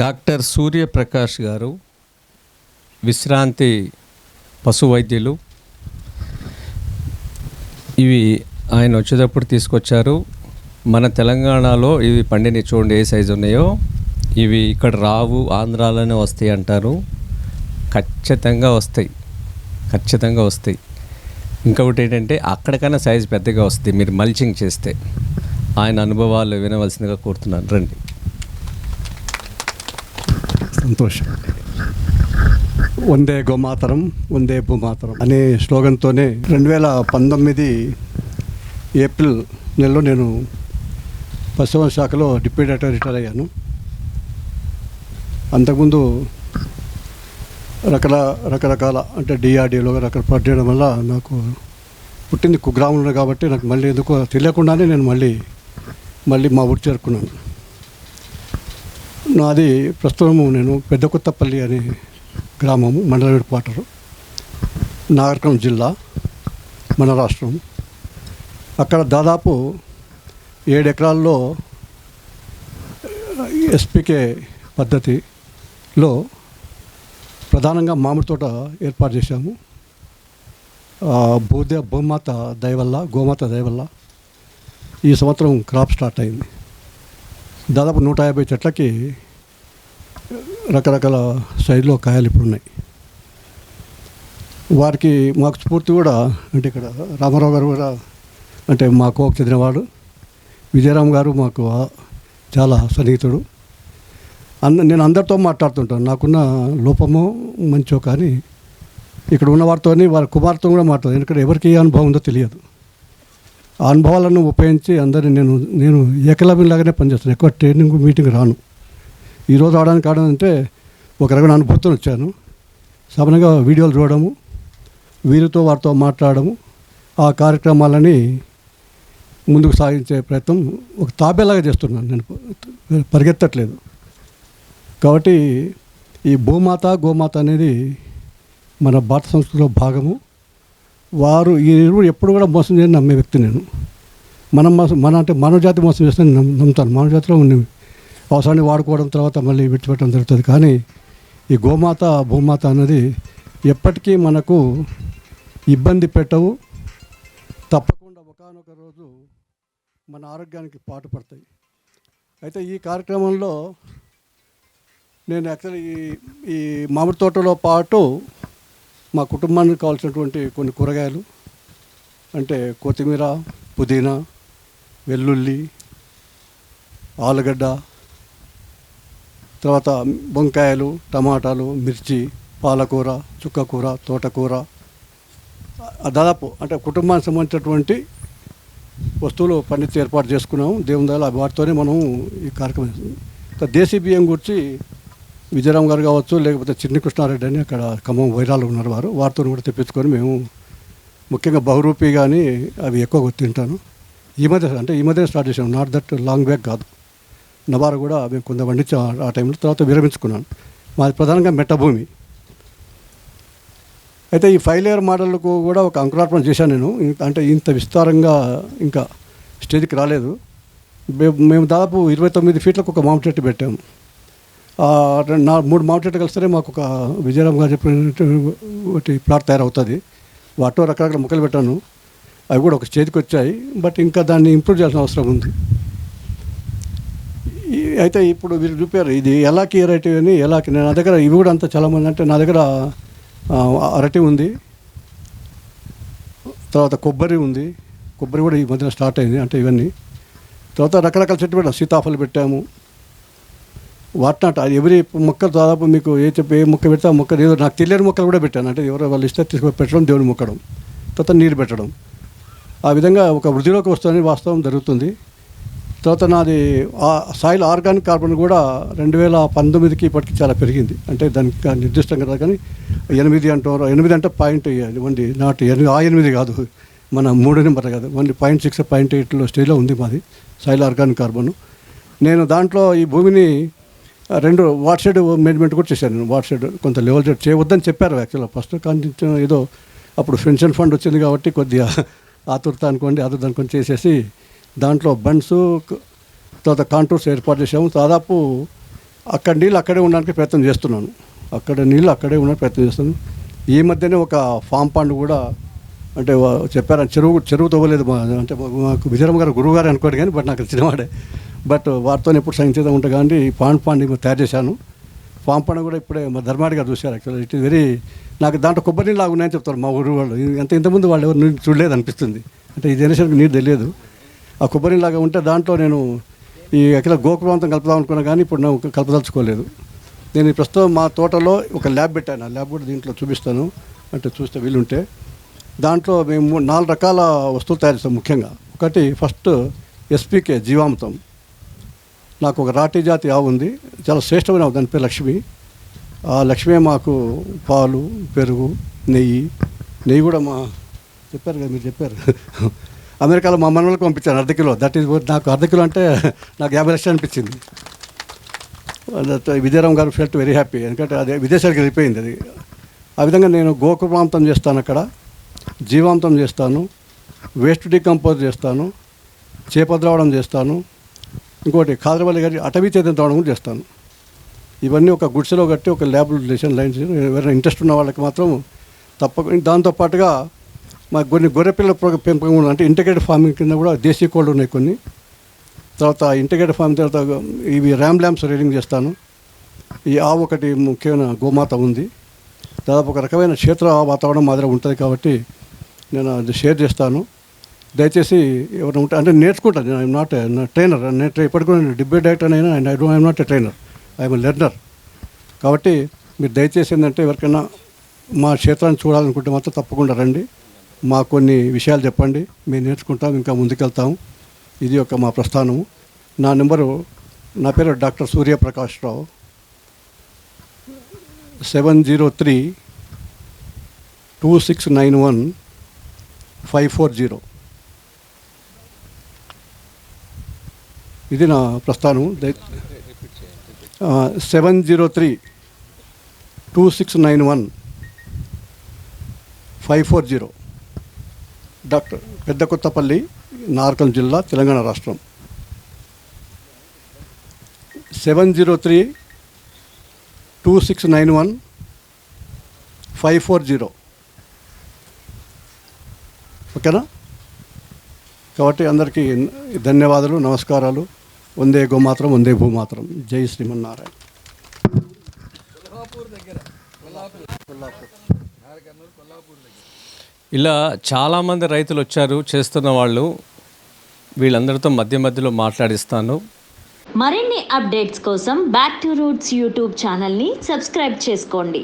Doctor Suryaprakash గారు విశ్రాంతి పశు వైద్యులు. ఇవి ఆయన వచ్చేటప్పుడు తీసుకొచ్చారు. మన తెలంగాణలో ఇవి పండిని చూడండి ఏ సైజు ఉన్నాయో. ఇవి ఇక్కడ రావు ఆంధ్రాలోనే వస్తాయి అంటారు. ఖచ్చితంగా వస్తాయి. ఖచ్చితంగా వస్తాయి. ఇంకొకటి ఏంటంటే అక్కడికన్నా సైజు పెద్దగా వస్తుంది మీరు మల్చింగ్ చేస్తే. ఆయన అనుభవాలు వినవలసిందిగా కోరుతున్నాను. రండి. సంతోషం. వందే గోమాతరం వందే భూమాతరం అనే స్లోగన్తోనే రెండు వేల పంతొమ్మిది ఏప్రిల్ నెలలో నేను పశ్చిమ శాఖలో డిప్యూటీ డైరెక్టర్ రిటైర్ అయ్యాను. అంతకుముందు రకర రకరకాల అంటే డిఆర్డీలో రకరకాల చేయడం వల్ల నాకు పుట్టింది కుగ్రామంలో కాబట్టి నాకు మళ్ళీ ఎందుకో తెలియకుండానే నేను మళ్ళీ మళ్ళీ మా ఊరు చేరుకున్నాను. నాది ప్రస్తుతము నేను పెద్ద కొత్తపల్లి అనే గ్రామము మండల క్వార్టరు నాగరికం జిల్లా మన రాష్ట్రం. అక్కడ దాదాపు ఏడు ఎకరాల్లో ఎస్పికే పద్ధతిలో ప్రధానంగా మామిడి తోట ఏర్పాటు చేశాము. బోధ భూదే భూమాత దయవల్ల గోమాత దయవల్ల ఈ సంవత్సరం క్రాప్ స్టార్ట్ అయింది. దాదాపు నూట యాభై చెట్లకి రకరకాల సైజులో కాయలు ఇప్పుడు ఉన్నాయి వారికి మాకు స్ఫూర్తి కూడా అంటే ఇక్కడ రామారావు గారు కూడా అంటే మా కోకు చెందినవాడు. విజయరామ్ గారు మాకు చాలా సన్నిహితుడు. అంద నేను అందరితో మాట్లాడుతుంటాను నాకున్న లోపమో మంచో కానీ ఇక్కడ ఉన్న వారితో వారి కుమార్తెతో కూడా మాట్లాడు ఎందుకంటే ఎవరికి ఏ అనుభవం ఉందో తెలియదు. అనుభవాలను ఉపయోగించి అందరిని నేను నేను ఏకలవ్యంలాగానే పనిచేస్తాను. ఎక్కువ ట్రైనింగ్ మీటింగ్ రాను. ఈరోజు రావడానికి కారణం అంటే ఒక రకమైన అనుభూతితో వచ్చాను. సామాన్యంగా వీడియోలు చూడడము వీరితో వారితో మాట్లాడము ఆ కార్యక్రమాలని ముందుకు సాగించే ప్రయత్నం ఒక తాబేలాగా చేస్తున్నాను నేను. పరిగెత్తట్లేదు. కాబట్టి ఈ భూమాత గోమాత అనేది మన భారత సంస్కృతిలో భాగము. వారు ఈ ఇరువురు ఎప్పుడు కూడా మోసం చేయని నమ్మే వ్యక్తి నేను. మనం మోసం మన అంటే మానవ జాతి మోసం చేస్తే నమ్ముతాను. మానవజాతిలో ఉన్న అవసరాన్ని వాడుకోవడం తర్వాత మళ్ళీ విడిచిపెట్టడం జరుగుతుంది. కానీ ఈ గోమాత భూమాత అనేది ఎప్పటికీ మనకు ఇబ్బంది పెట్టవు. తప్పకుండా ఒకనొక రోజు మన ఆరోగ్యానికి పాటుపడతాయి. అయితే ఈ కార్యక్రమంలో నేను యాక్చువల్లీ ఈ ఈ మామిడి తోటలో పాటు మా కుటుంబానికి కావాల్సినటువంటి కొన్ని కూరగాయలు అంటే కొత్తిమీర పుదీనా వెల్లుల్లి ఆలుగడ్డ తర్వాత వంకాయలు టమాటాలు మిర్చి పాలకూర చుక్కకూర తోటకూర దాదాపు అంటే కుటుంబానికి సంబంధించినటువంటి వస్తువులు పండించి ఏర్పాటు చేసుకున్నాము. దేవుని దాని వాటితోనే మనం ఈ కార్యక్రమం ఇంకా దేశీ బియ్యం గురించి విజయరామ్ గారు కావచ్చు లేకపోతే చిన్ని కృష్ణారెడ్డి అని అక్కడ ఖమ్మం వైరాలు ఉన్నారు వారు వారితో కూడా తెప్పించుకొని మేము ముఖ్యంగా బహురూపి కానీ అవి ఎక్కువ తింటాను ఈ మధ్య అంటే ఈ మధ్య స్టార్ట్ చేసాం నాట్ దట్ లాంగ్ బ్యాక్ కాదు. నవారు కూడా మేము కొంత పండించాం ఆ- టైంలో తర్వాత విరమించుకున్నాను. మాది ప్రధానంగా మెట్ట భూమి అయితే ఈ ఫైవ్ లేయర్ మోడళ్ళకు కూడా ఒక అంకురార్పణ చేశాను నేను. అంటే ఇంత విస్తారంగా ఇంకా స్టేజ్కి రాలేదు. మేము దాదాపు ఇరవై తొమ్మిది ఫీట్లకు ఒక మామిడి చెట్టు పెట్టాము. నా మూడు మామిడి చెట్టు కలిస్తేనే మాకు ఒక విజయరామ్ గారు చెప్పినటువంటి ఒకటి ప్లాట్ తయారవుతుంది. వాటిలో రకరకాల మొక్కలు పెట్టాను. అవి కూడా ఒక చేతికి వచ్చాయి. బట్ ఇంకా దాన్ని ఇంప్రూవ్ చేయాల్సిన అవసరం ఉంది. అయితే ఇప్పుడు మీరు చూపారు ఇది ఎలాకి వెరైటీ అని ఎలాకి నా దగ్గర ఇవి కూడా అంత చాలామంది అంటే నా దగ్గర అరటి ఉంది. తర్వాత కొబ్బరి ఉంది. కొబ్బరి కూడా ఈ మధ్యన స్టార్ట్ అయింది అంటే ఇవన్నీ. తర్వాత రకరకాల చెట్టు పెట్టాము సీతాఫలం పెట్టాము. వాటినాట ఎవరి మొక్క దాదాపు మీకు ఏ చెప్పి ఏ మొక్క పెడితే ఆ మొక్క ఏదో నాకు తెలియని మొక్కలు కూడా పెట్టాను. అంటే ఎవరో వాళ్ళు ఇస్తే తీసుకొని పెట్టడం దేవుని మొక్కడం తర్వాత నీరు పెట్టడం. ఆ విధంగా ఒక వృద్ధిలోకి వస్తుందని వాస్తవం జరుగుతుంది. తర్వాత నాది సాయిల్ ఆర్గానిక్ కార్బన్ కూడా రెండు వేల పంతొమ్మిదికి ఇప్పటికి చాలా పెరిగింది. అంటే దానికి నిర్దిష్టంగా కానీ ఎనిమిది అంటారు ఎనిమిది అంటే పాయింట్ ఇవ్వండి నాట్ ఎనిమిది ఆ ఎనిమిది కాదు. మన మూడు నెంబర్ కాదు. వన్ పాయింట్ సిక్స్ పాయింట్ ఎయిట్లో స్టేజ్లో ఉంది మాది సాయిల్ ఆర్గానిక్ కార్బన్. నేను దాంట్లో ఈ భూమిని రెండు వాట్ షెడ్ మేనేజ్మెంట్ కూడా చేశాను నేను. వాట్ షెడ్ కొంత లెవెల్ షెడ్ చేయవద్దని చెప్పారు యాక్చువల్గా. ఫస్ట్ కానీ ఏదో అప్పుడు పెన్షన్ ఫండ్ వచ్చింది కాబట్టి కొద్దిగా ఆతురత అనుకోండి ఆతురత అనుకోండి చేసేసి దాంట్లో బండ్స్ తర్వాత కాంటూర్స్ ఏర్పాటు చేసాము దాదాపు అక్కడ నీళ్ళు అక్కడే ఉండడానికి ప్రయత్నం చేస్తున్నాను. అక్కడ నీళ్ళు అక్కడే ఉండడానికి ప్రయత్నం చేస్తాను ఈ మధ్యనే ఒక ఫామ్ పాండ్ కూడా అంటే చెప్పారు చెరువు చెరువు తవ్వలేదు అంటే మాకు విజయరామ్ గారు గురువు గారు అనుకోండి కానీ బట్ నాకు చిన్నవాడే బట్ వారితో ఎప్పుడు సంగీతం ఉంటా కానీ ఈ పాండ్ తయారు చేశాను. పాన్ పాండ్ కూడా ఇప్పుడే మా ధర్మాడి గారు చూశారు యాక్చువల్లీ ఇట్ ఇస్ వెరీ నాకు దాంట్లో కొబ్బరి నీళ్ళు లాగా ఉన్నాయని చెప్తారు మా ఊరు వాళ్ళు. ఎంత అంత ఇంతకుముందు వాళ్ళు ఎవరు నీళ్ళు చూడలేదు అనిపిస్తుంది. అంటే ఈ జనరేషన్కి నీరు తెలియదు. ఆ కొబ్బరి లాగా ఉంటే దాంట్లో నేను ఈ ఎక్కడ గోకులాంతం కలుపుదాం అనుకున్నా కానీ ఇప్పుడు నాకు కలపదలుచుకోలేదు. నేను ప్రస్తుతం మా తోటలో ఒక ల్యాబ్ పెట్టాను. ఆ ల్యాబ్ కూడా దీంట్లో చూపిస్తాను. అంటే చూస్తే వీలుంటే. దాంట్లో మేము నాలుగు రకాల వస్తువులు తయారు చేస్తాం ముఖ్యంగా. ఒకటి ఫస్ట్ ఎస్పీకే జీవామృతం. నాకు ఒక రాటి జాతి ఆవు ఉంది. చాలా శ్రేష్టమైన ఆవు. దాని పేరు లక్ష్మి. ఆ లక్ష్మి మాకు పాలు పెరుగు నెయ్యి. నెయ్యి కూడా మా చెప్పారు కదా మీరు చెప్పారు. అమెరికాలో మా మనవలకు పంపించాను అర్ధ కిలో. దట్ ఈజ్ నాకు అర్ధ కిలో అంటే నాకు యాభై లక్షలు అనిపించింది. విజయరామ్ గారు ఫెల్ట్ వెరీ హ్యాపీ ఎందుకంటే అదే విదేశాలకు వెళ్ళిపోయింది అది. ఆ విధంగా నేను గోకుమాంతం చేస్తాను అక్కడ. జీవాంతం చేస్తాను. వేస్ట్ డికంపోజ్ చేస్తాను. చేపద్రావడం చేస్తాను. ఇంకోటి కాదరవల్లి గారి అటవీ చేతన త్రావడం కూడా చేస్తాను. ఇవన్నీ ఒక గుడిసెలో కట్టి ఒక ల్యాబ్ లైన్ లైన్స్ ఎవరైనా ఇంట్రెస్ట్ ఉన్న వాళ్ళకి మాత్రం తప్పకుండా దాంతోపాటుగా మా కొన్ని గొర్రెపిల్ల పెంపకం కూడా అంటే ఇంటిగ్రేటెడ్ ఫార్మింగ్ కింద కూడా దేశీ కోళ్ళు ఉన్నాయి కొన్ని. తర్వాత ఇంటిగ్రేటెడ్ ఫార్మింగ్ తర్వాత ఇవి ర్యామ్ ల్యాంప్స్ రీడింగ్ చేస్తాను. ఈ ఆవు ఒకటి ముఖ్యమైన గోమాత ఉంది. దాదాపు ఒక రకమైన క్షేత్ర వాతావరణం మాదిరి ఉంటుంది కాబట్టి నేను అది షేర్ చేస్తాను. దయచేసి ఎవరైనా ఉంటే అంటే నేర్చుకుంటాను నేను ఐఎమ్ నాట్ ట్రైనర్ నేను ఇప్పటికీ కూడా డిబేట్ డైరెక్టర్ అయినా and I don't I'm not a trainer I'm learner కాబట్టి మీరు దయచేసి ఏంటంటే ఎవరికైనా మా క్షేత్రాన్ని చూడాలనుకుంటే మాత్రం తప్పకుండా రండి. మా కొన్ని విషయాలు చెప్పండి. మేము నేర్చుకుంటాం ఇంకా ముందుకెళ్తాం. ఇది ఒక మా ప్రస్థానము. నా నెంబరు నా పేరు doctor Suryaprakash Rao. Seven zero three two six nine one five four zero. ఇది నా ప్రస్థానం seven zero three two six nine one five four zero. Doctor Pedda Kothapalli నార్కల్ జిల్లా తెలంగాణ రాష్ట్రం. Seven zero three two six nine one five four zero. ఓకేనా? కాబట్టి అందరికీ ధన్యవాదాలు నమస్కారాలు. వందే గోమాత్రం వందే భూమాత్రం జై శ్రీమన్నారాయణ. ఇలా చాలామంది రైతులు వచ్చారు చేస్తున్న వాళ్ళు వీళ్ళందరితో మధ్య మధ్యలో మాట్లాడిస్తాను. మరిన్ని అప్డేట్స్ కోసం బ్యాక్ టు రూట్స్ యూట్యూబ్ ఛానల్ని సబ్స్క్రైబ్ చేసుకోండి.